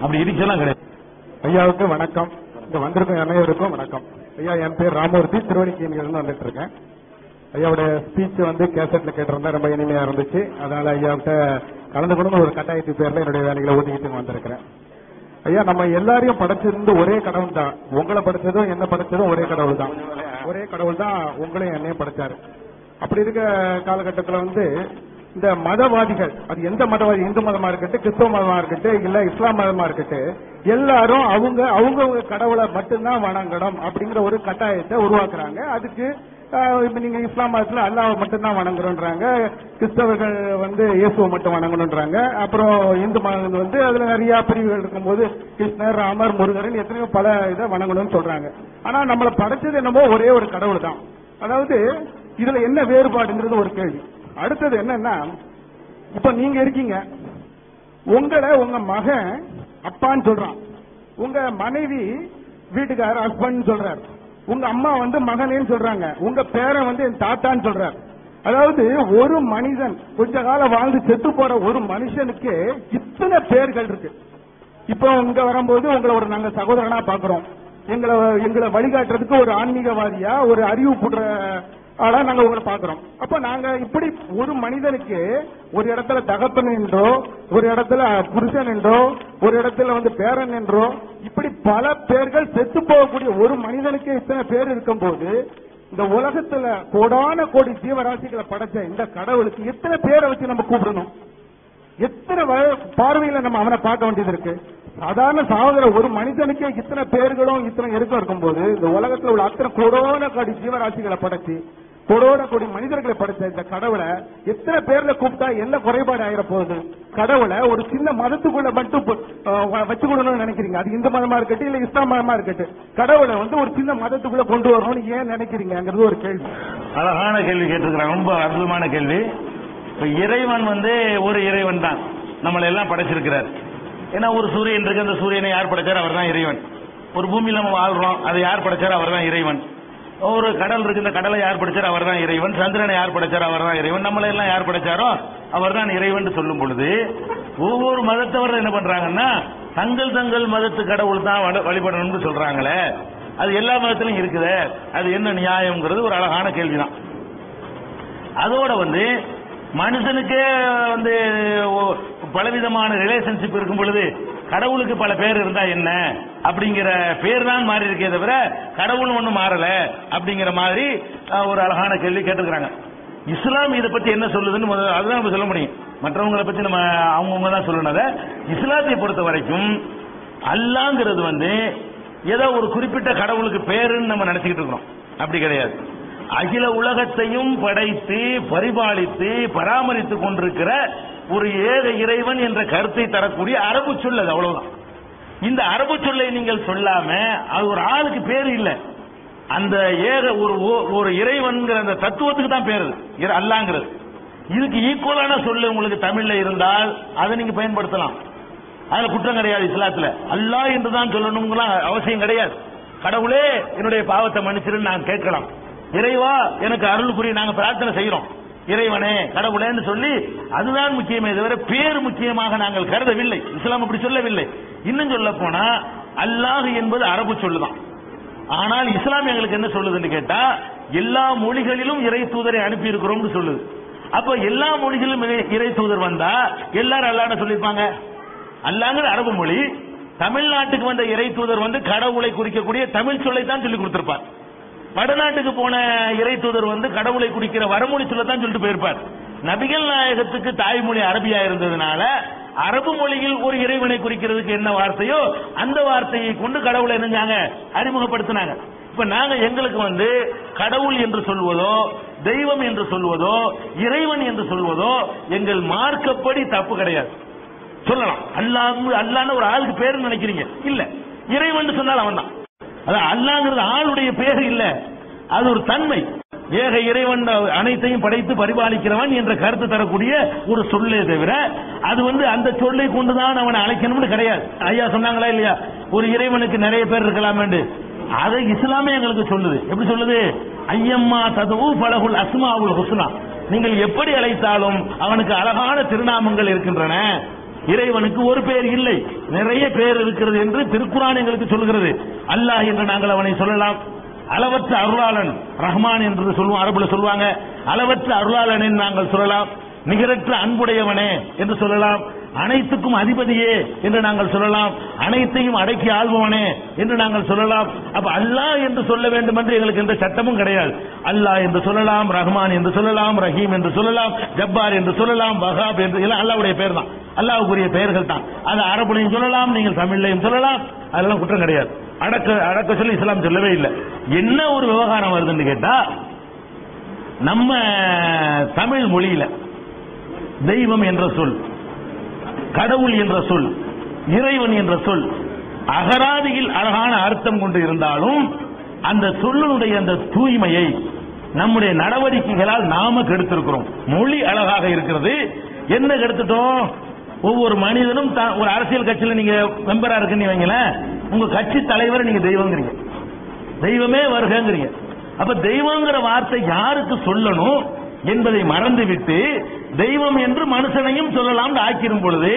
அப்படி இருக்கலாம் கிடையாது. ஐயாவுக்கு வணக்கம். இங்க வந்திருக்கும் அனைவருக்கும் வணக்கம். ஐயா என் பேர் ராமூர்த்தி. திருவணிக்கையிலிருந்து வந்துட்டு இருக்கேன் ஐயாவோட ஸ்பீச் வந்து கேசட்ல கேட்டிருந்தா ரொம்ப இனிமையா இருந்துச்சு. அதனால ஐயாவிட்ட கலந்துக்கணும்னு ஒரு கட்டாயத்து பேர்ல என்னுடைய வேலைகளை ஒதுக்கிட்டு வந்திருக்கிறேன். ஐயா நம்ம எல்லாரையும் படைச்சிருந்து ஒரே கடவுள் தான். உங்களை படைச்சதும் என்ன படைச்சதும் ஒரே கடவுள் தான். ஒரே கடவுள் தான் உங்களையும் என்னையும் படைச்சாரு. அப்படி இருக்க காலகட்டத்தில் வந்து இந்த மதவாதிகள் அது எந்த மதவாதி? இந்து மதமா இருக்கட்டும் கிறிஸ்தவ மதமா இருக்கட்டும் இல்ல இஸ்லாம் மதமா இருக்கட்டும் எல்லாரும் அவங்க அவங்கவுங்க கடவுளை மட்டும்தான் வணங்கணும் அப்படிங்கிற ஒரு கட்டாயத்தை உருவாக்குறாங்க. அதுக்கு இப்ப நீங்க இஸ்லாம் மதத்துல அல்லாவை மட்டும்தான் வணங்குறோன்றாங்க கிறிஸ்தவர்கள் வந்து இயேசுவை மட்டும் வணங்கணுன்றாங்க. அப்புறம் இந்து மதம் வந்து அதுல நிறைய பிரிவுகள் இருக்கும்போது கிருஷ்ணர் ராமர் முருகன் எத்தனையோ பல இதை வணங்கணும்னு சொல்றாங்க. ஆனா நம்மளை படைச்சது என்னமோ ஒரே ஒரு கடவுள் தான் அதாவது இதுல என்ன வேறுபாடுங்கிறது ஒரு கேள்வி. அடுத்தது என்னன்னா இப்ப நீங்க இருக்கீங்க. உங்களை உங்க மகன் அப்பான்னு சொல்றான். உங்க மனைவி வீட்டுக்காரர் ஹஸ்பண்ட் சொல்றாரு. உங்க அம்மா வந்து மகனேன்னு சொல்றாங்க. உங்க பேரன் வந்து என் தாத்தான்னு சொல்றாரு. அதாவது ஒரு மனிதன் கொஞ்ச காலம் வாழ்ந்து செத்து போற ஒரு மனுஷனுக்கு இத்தனை பேர்கள் இருக்கு. இப்போ இங்க வரும்போது உங்களை ஒரு நாங்க சகோதரனா பாக்குறோம். எங்களை எங்களை வழிகாட்டுறதுக்கு ஒரு ஆன்மீகவாதியா ஒரு அறிவு புடுற ஆனா நாங்க உங்களை பாக்குறோம். அப்ப நாங்க இப்படி ஒரு மனிதனுக்கு ஒரு இடத்துல தகப்பன் என்றோ ஒரு இடத்துல புருஷன் என்றோ ஒரு இடத்துல வந்து பேரன் என்றோ இப்படி பல பேர்கள் செத்து போகக்கூடிய ஒரு மனிதனுக்கு இத்தனை பேர் இருக்கும்போது இந்த உலகத்துல கோடான கோடி ஜீவராசிகளை படைச்ச இந்த கடவுளுக்கு எத்தனை பேரை வச்சு நம்ம கூப்பிடணும்? எத்தனை பார்வையில நம்ம அவனை பார்க்க வேண்டியது இருக்கு? சாதாரண சகோதர ஒரு மனிதனுக்கே இத்தனை பேர்களும் இத்தனை இருக்கும் இருக்கும்போது இந்த உலகத்துல உள்ள அத்தனை கொடோன கோடி ஜீவராசிகளை படைச்சு கொடோன கோடி மனிதர்களை படைத்த இந்த கடவுளை எத்தனை பேர்ல கூப்பிட்டா என்ன குறைபாடு ஆயிர போகுது? கடவுளை ஒரு சின்ன மதத்துக்குள்ள மட்டும் வச்சுக்கணும்னு நினைக்கிறீங்க. அது இந்து மதமா இருக்கட்டும் இல்ல இஸ்லாம் மதமா இருக்கட்டும். கடவுளை வந்து ஒரு சின்ன மதத்துக்குள்ள கொண்டு வரணும்னு ஏன் நினைக்கிறீங்கிறது ஒரு கேள்வி. அழகான கேள்வி கேட்டிருக்கிறாங்க. ரொம்ப அற்புதமான கேள்வி. இப்ப இறைவன் வந்து ஒரு இறைவன் தான். நம்மளை எல்லாம் படைச்சிருக்கிறார். ஏன்னா ஒரு சூரியன் இருக்கு. அந்த சூரியனை யார் படைச்சார்? அவர் தான் இறைவன். ஒரு பூமியில் நம்ம வாழ்றோம். அதை யார் படைச்சார்? அவர் தான் இறைவன். ஒரு கடல் இருக்கு இந்த கடலை யார் படைச்சார் அவர் தான் இறைவன். சந்திரனை யார் படைச்சார் அவர் தான் இறைவன். நம்மளை எல்லாம் யார் படைச்சாரோ அவர் தான் இறைவன் சொல்லும் பொழுது ஒவ்வொரு மதத்தவர்கள் என்ன பண்றாங்கன்னா தங்கள் தங்கள் மதத்து கடவுள் தான் வழிபடணும்னு சொல்றாங்களே. அது எல்லா மதத்திலும் இருக்குதே. அது என்ன நியாயம்ங்கிறது ஒரு அழகான கேள்விதான். அதோட வந்து மனுஷனுக்கே வந்து பலவிதமான ரிலேஷன்ஷிப் இருக்கும் பொழுது கடவுளுக்கு பல பேர் இருந்தா என்ன? அப்படிங்கிற பேர் தான் மாறி இருக்கே தவிர கடவுள் ஒன்றும் மாறல அப்படிங்கிற மாதிரி ஒரு அழகான கேள்வி கேட்டுக்கிறாங்க இஸ்லாம் இதை பத்தி என்ன சொல்லுதுன்னு முதல்ல அதுதான் நம்ம சொல்ல முடியும். மற்றவங்களை பத்தி நம்ம அவங்கவுங்க தான் சொல்லணும். இஸ்லாத்தை பொறுத்த வரைக்கும் அல்லாங்கிறது வந்து ஏதோ ஒரு குறிப்பிட்ட கடவுளுக்கு பேருன்னு நம்ம நினைச்சுக்கிட்டு இருக்கிறோம். அப்படி கிடையாது. அகில உலகத்தையும் படைத்து பரிபாலித்து பராமரித்துக் கொண்டிருக்கிற ஒரு ஏக இறைவன் என்ற கருத்தை தரக்கூடிய அரபு சொல் அது அவ்வளவுதான். இந்த அரபு சொல்லை நீங்கள் சொல்லாம அது ஒரு ஆளுக்கு பேர் இல்லை. அந்த ஏக ஒரு ஓ- ஒரு இறைவன்கிற அந்த தத்துவத்துக்கு தான் பேர். அல்லாங்கிறது. இதுக்கு ஈக்குவலான சொல்லு உங்களுக்கு தமிழ்ல இருந்தால் அதை நீங்க பயன்படுத்தலாம். அதுல குற்றம் கிடையாது இஸ்லாத்துல. அல்லாஹ் என்று தான் சொல்லணுங்கலாம் அவசியம் கிடையாது. கடவுளே என்னுடைய பாவத்தை மன்னிச்சிருன்னு நான் கேட்கலாம். இறைவா எனக்கு அருள் புரிய நாங்க பிரார்த்தனை செய்யறோம் இறைவனே கடவுளேன்னு சொல்லி அதுதான் முக்கியமே தவிர பேர் முக்கியமாக நாங்கள் கருதவில்லை. இஸ்லாம் அப்படி சொல்லவில்லை. இன்னும் சொல்ல போனா அல்லாஹ் என்பது அரபு சொல்லுதான். ஆனால் இஸ்லாம் எங்களுக்கு என்ன சொல்லுதுன்னு கேட்டா எல்லா மொழிகளிலும் இறை தூதரை அனுப்பி இருக்கிறோம்னு சொல்லுது. அப்ப எல்லா மொழிகளிலும் இறை- தூதர் வந்தா எல்லாரும் அல்லாட சொல்லியிருப்பாங்க. அல்லாங்கிற அரபு மொழி தமிழ்நாட்டுக்கு வந்த இறை தூதர் வந்து கடவுளை குறிக்கக்கூடிய தமிழ் சொல்லை தான் சொல்லி கொடுத்திருப்பார். வடநாட்டுக்கு போன இறை தூதர் வந்து கடவுளை குறிக்கிற வரமொழி சொல்லத்தான் சொல்லிட்டு போயிருப்பார். நபிகள் நாயகத்துக்கு தாய்மொழி அரபியா இருந்ததுனால அரபு மொழியில் ஒரு இறைவனை குறிக்கிறதுக்கு என்ன வார்த்தையோ அந்த வார்த்தையை கொண்டு கடவுளை என்னஞ்சாங்க அறிமுகப்படுத்தினாங்க. இப்ப நாங்க எங்களுக்கு வந்து கடவுள் என்று சொல்வதோ தெய்வம் என்று சொல்வதோ இறைவன் என்று சொல்வதோ எங்கள் மார்க்கப்படி தப்பு கிடையாது. சொல்லலாம். அல்லாஹ் அல்லான்னு ஒரு ஆளுக்கு பேரு நினைக்கிறீங்க? இல்ல. இறைவன் சொன்னால் அவன் தான் அது அல்லாங்கிறது ஆளுடைய பேர் இல்ல. அது ஒரு தன்மை. ஏக இறைவன் அனைத்தையும் படைத்து பரிபாலிக்கிறவன் என்ற கருத்து தரக்கூடிய ஒரு சொல்லே தவிர அது வந்து அந்த சொல்லை கொண்டுதான் அவனை அழைக்கணும்னு கிடையாது. ஐயா சொன்னாங்களா இல்லையா? ஒரு இறைவனுக்கு நிறைய பேர் இருக்கலாமே அதை இஸ்லாமே எங்களுக்கு சொல்லுது. எப்படி சொல்லுது? ஐயம்மா ததுவு பலகுல் அஸ்மாவுல் ஹுஸ்னா. நீங்கள் எப்படி அழைத்தாலும் அவனுக்கு அழகான திருநாமங்கள் இருக்கின்றன. இறைவனுக்கு ஒரு பெயர் இல்லை. நிறைய பேர் இருக்கிறது என்று திருக்குறான் எங்களுக்கு சொல்கிறது அல்லாஹ் என்று நாங்கள் அவனை சொல்லலாம். அளவற்ற அருளாளன் ரஹ்மான் என்று சொல்லுவோம் அரபுல சொல்லுவாங்க. அளவற்ற அருளாளன் நாங்கள் சொல்லலாம். நிகரற்ற அன்புடையவனே என்று சொல்லலாம். அனைத்துக்கும் அதிபதியே என்று நாங்கள் சொல்லலாம். அனைத்தையும் அடக்கி ஆள்பவனே என்று நாங்கள் சொல்லலாம். அப்ப அல்லாஹ் என்று சொல்ல வேண்டும் என்று எங்களுக்கு எந்த சட்டமும் கிடையாது. அல்லாஹ் என்று சொல்லலாம் ரஹ்மான் என்று சொல்லலாம் ரஹீம் என்று சொல்லலாம் ஜப்பார் என்று சொல்லலாம் வஹாப் என்று எல்லாம் அல்லாவுடைய பேர் தான் அல்லாவுக்குரிய பெயர்கள் தான். அது அரபுலையும் சொல்லலாம் நீங்கள் தமிழ்லையும் சொல்லலாம். அதெல்லாம் குற்றம் கிடையாது. அடக்க அடக்க சொல்லி இஸ்லாம் சொல்லவே இல்லை. என்ன ஒரு விவகாரம் வருதுன்னு கேட்டா நம்ம தமிழ் மொழியில தெய்வம் என்ற சொல் கடவுள் என்ற சொல் இறைவன் என்ற சொல் அகராதியில் அழகான அர்த்தம் கொண்டு இருந்தாலும் அந்த சொல்லுடைய அந்த தூய்மையை நம்முடைய நடவடிக்கைகளால் நாம கெடுத்திருக்கிறோம். மொழி அழகாக இருக்கிறது. என்ன கெடுத்துட்டோம்? ஒவ்வொரு மனிதனும் ஒரு அரசியல் கட்சியில நீங்க மெம்பரா இருக்குன்னு வைங்களேன். உங்க கட்சி தலைவர் நீங்க தெய்வங்கிறீங்க. தெய்வமே வருகங்கிறீங்க. அப்ப தெய்வங்கிற வார்த்தை யாருக்கு சொல்லணும் என்பதை மறந்துவிட்டு தெய்வம் என்று மனுஷனையும் சொல்லலாம் ஆக்கிரும் பொழுது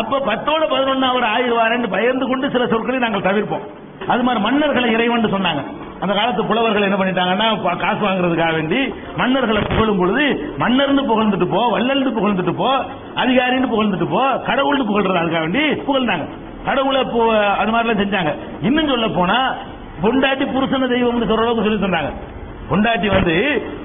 அப்ப பத்தோட பதினொன்னு அவர் ஆயிடுவார் பயந்து கொண்டு சில சொற்களை நாங்கள் தவிர்ப்போம். அது மாதிரி மன்னர்களை இறைவன் சொன்னாங்க. அந்த காலத்து புலவர்கள் என்ன பண்ணிட்டாங்கன்னா காசு வாங்குறதுக்காக வேண்டி மன்னர்களை புகழும் பொழுது மன்னர்னு புகழ்ந்துட்டு போ வள்ளல்னு புகழ்ந்துட்டு போ அதிகாரின்னு புகழ்ந்துட்டு போ கடவுள்னு புகழ்றதுக்காக வேண்டி புகழ்ந்தாங்க. கடவுளை அது மாதிரிலாம் செஞ்சாங்க. இன்னும் சொல்ல போனா பொண்டாட்டி புருஷன தெய்வம்னு சொல்ற அளவுக்கு சொல்லி சொன்னாங்க பொண்டாட்டி வந்து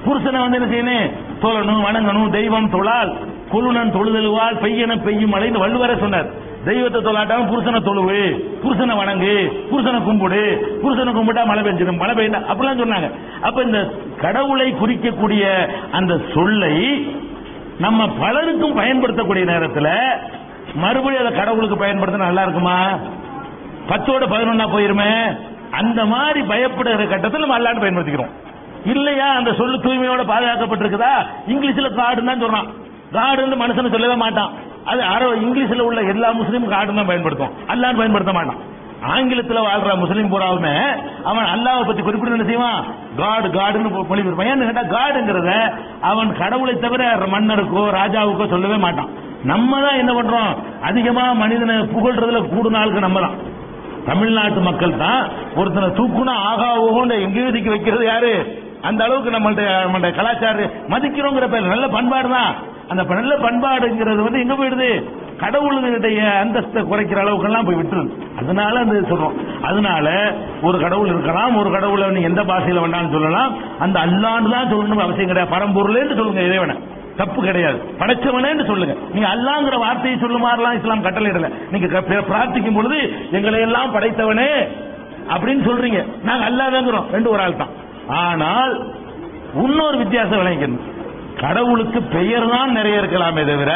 புருஷனை வந்து என்ன செய்யணும்? தொழணும் வணங்கணும் தெய்வம் தொழால் குருணன் தொழுதலுவால் பெய்யன பெய்யும் மலைந்து வள்ளுவர சொன்னார். தெய்வத்தை தொழாட்டாம புருஷனை தொழுவு புருஷனை வணங்கு புருஷனை கும்பிடு புருஷனை கும்பிட்டா மழை பெஞ்சிடும் மழை பெய்யும் அப்படிலாம் சொன்னாங்க. அப்ப இந்த கடவுளை குறிக்கக்கூடிய அந்த சொல்லை நம்ம பலருக்கும் பயன்படுத்தக்கூடிய நேரத்தில் மறுபடியும் அதை கடவுளுக்கு பயன்படுத்தினா நல்லா இருக்குமா? பத்தோட பதினொன்னா போயிருமே? அந்த மாதிரி பயப்படுகிற கட்டத்தில் நம்ம அல்லாண்டு பயன்படுத்திக்கிறோம். இல்லையா? அந்த சொல்லு தூய்மையோட பாதுகாக்கப்பட்டிருக்குதா? இங்கிலீஷ்ல காடுன்னு தான் சொல்றான் காடுன்னு மனுஷன் சொல்லவே மாட்டான். அது அரபு இங்கிலீஷ்ல உள்ள எல்லா முஸ்லீமும் காடுன்னு தான் பயன்படுத்தும். அல்லான்னு பயன்படுத்த மாட்டான். ஆங்கிலத்தில் வாழ்ற முஸ்லீம் பூராவுமே அவன் அல்லாவை பத்தி குறிப்பிட்டு என்ன செய்வான்? காடு காடுன்னு மொழிபெயர்ப்பான். ஏன்னு கேட்டா காடுங்கிறத அவன் கடவுளை தவிர மன்னருக்கோ ராஜாவுக்கோ சொல்லவே மாட்டான். நம்ம தான் என்ன பண்றோம்? அதிகமா மனிதனை புகழ்றதுல கூடுன நாளுக்கு நம்ம தான். தமிழ்நாட்டு மக்கள் தான் ஒருத்தனை தூக்குனா ஆகா ஓகோன்னு எங்கேயும் தூக்கி வைக்கிறது யாரு? அந்த அளவுக்கு நம்மள்ட்ட நம்மளுடைய கலாச்சாரம் மதிக்கிறோங்கிற பேர் நல்ல பண்பாடு தான் அந்த நல்ல பண்பாடுங்கிறது வந்து எங்க போயிடுது? கடவுளுடைய அந்தஸ்தை குறைக்கிற அளவுக்கெல்லாம் போய் விட்டுருது. அதனால அந்த சொல்றோம். அதனால ஒரு கடவுள் இருக்கலாம் ஒரு கடவுளை நீங்க எந்த பாஷையில வேண்டாம்னு சொல்லலாம். அந்த அல்லான்னு தான் சொல்லணும் அவசியம் கிடையாது. பரம்பொருளேன்னு சொல்லுங்க இறைவனை. தப்பு கிடையாது. படைச்சவனேன்னு சொல்லுங்க. நீங்க அல்லாங்கிற வார்த்தையை சொல்லுமாறலாம் இஸ்லாம் கட்டளையிடல. நீங்க பிரார்த்திக்கும் பொழுது எங்களை எல்லாம் படைத்தவனே அப்படின்னு சொல்றீங்க. நாங்க அல்லாதங்கிறோம். ரெண்டு ஒரு ஆள் தான் ஆனால் இன்னொரு வித்தியாசம் விளங்கணும் கடவுளுக்கு பெயர் தான் நிறைய இருக்கலாமே தவிர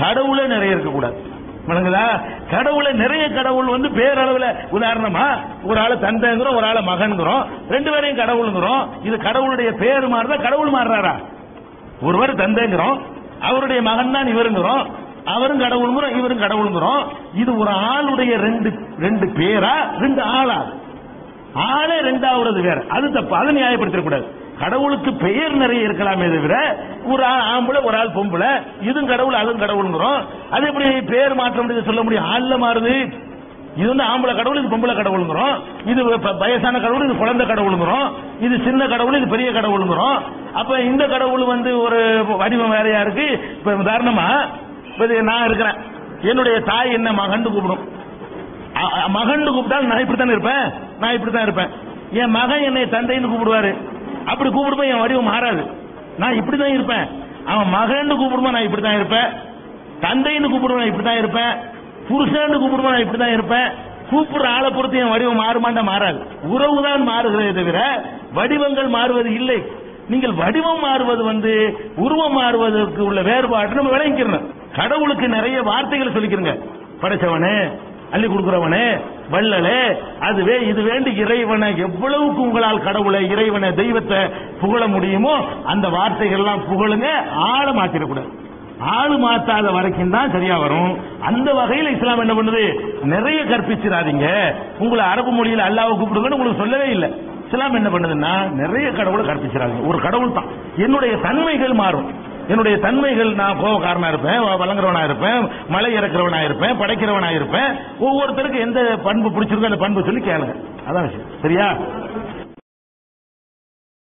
கடவுளே நிறைய இருக்கக்கூடாது. விளங்குதா? கடவுளை நிறைய கடவுள் வந்து பேரளவில் உதாரணமா ஒரு ஆள் தந்தைங்கிறோம் ஒரு ஆள் மகன்கிறோம் ரெண்டு பேரையும் கடவுளுங்கிறோம். இது கடவுளுடைய பேர் மாறுதா கடவுள் மாறுறாரா? ஒருவர் தந்தைங்கிறோம் அவருடைய மகன் தான் இவருங்கிறோம் அவரும் கடவுளுங்கிறோம் இவரும் கடவுளுங்கிறோம். இது ஒரு ஆளுடைய ரெண்டு ரெண்டு பேரா ரெண்டு ஆளா? ஆளே ரெண்டாவது வேற. அது தப்பு. அதை நியாயப்படுத்தக்கூடாது கடவுளுக்கு பெயர் நிறைய இருக்கலாமே தவிர ஒரு ஆள் ஆம்பளை ஒரு ஆள் பொம்பளை இதுவும் கடவுள் அதுவும் கடவுள்ங்கிறோம். அது எப்படி பெயர் மாற்ற முடியாது சொல்ல முடியும்? ஆள்ல மாறுது. இது வந்து ஆம்பளை கடவுள் இது பொம்பளை கடவுளுங்கிறோம். இது வயசான கடவுள் இது குழந்தை கடவுளுங்கிறோம். இது சின்ன கடவுள் இது பெரிய கடவுளுங்கிறோம். அப்ப இந்த கடவுள் வந்து ஒரு வடிவம் வேறையா இருக்கு? இப்ப உதாரணமா நான் இருக்கிறேன். என்னுடைய தாய் என்ன மகன் கூப்பிடும்? மகன் கூப்பிட்டால் நான் இப்படித்தானே இருப்பேன்? நான் இப்படித்தான் இருப்பேன். என் மகன் என்னை தந்தைன்னு கூப்பிடுவாரு. அப்படி கூப்பிடும்போது என் வடிவம் மாறாது. நான் இப்படிதான் இருப்பேன். அவன் மகன் கூப்பிடுமா நான் இப்படித்தான் இருப்பேன். தந்தைன்னு கூப்பிடுவோம் இப்படித்தான் இருப்பேன். புருஷன்னு கூப்பிடுமா நான் இப்படித்தான் இருப்பேன். கூப்பிடுற ஆளை பொறுத்து என் வடிவம் மாறுமாண்டா மாறாது. உறவு தான் மாறுகிறதே தவிர வடிவங்கள் மாறுவது இல்லை. நீங்கள் வடிவம் மாறுவது வந்து உருவம் மாறுவதற்கு உள்ள வேறுபாடு நம்ம விளங்கிக்கிறோம் கடவுளுக்கு நிறைய வார்த்தைகளை சொல்லிக்கிறங்க. படைச்சவனே அள்ளி கொடுக்கிறவனே வள்ளலே அதுவே இது வேண்டி இறைவனை எவ்வளவுக்கு உங்களால் கடவுளை இறைவனை தெய்வத்தை புகழ முடியுமோ அந்த வார்த்தைகள் எல்லாம் புகழுங்க ஆள மாத்திடக்கூடாது. ஆளு மாத்தாத வரைக்கும் தான் சரியா வரும். அந்த வகையில் இஸ்லாம் என்ன பண்ணுது? நிறைய கற்பிச்சிடாதீங்க. உங்களை அரபு மொழியில் அல்லாவை கூப்பிடுங்கன்னு உங்களுக்கு சொல்லவே இல்லை. இஸ்லாம் என்ன பண்ணுதுன்னா நிறைய கடவுளை கற்பிச்சிடாதீங்க. ஒரு கடவுள் தான் என்னுடைய தன்மைகள் மாறும். என்னுடைய தன்மைகள் நான் கோபக்காரனா இருப்பேன் வழங்குறவனா இருப்பேன் மலை இறக்குறவனா இருப்பேன் படைக்கிறவனா இருப்பேன். ஒவ்வொருத்தருக்கும் எந்த பண்பு பிடிச்சிருக்கோ அந்த பண்பு சொல்லி கேளுங்க. அதான் விஷயம். சரியா?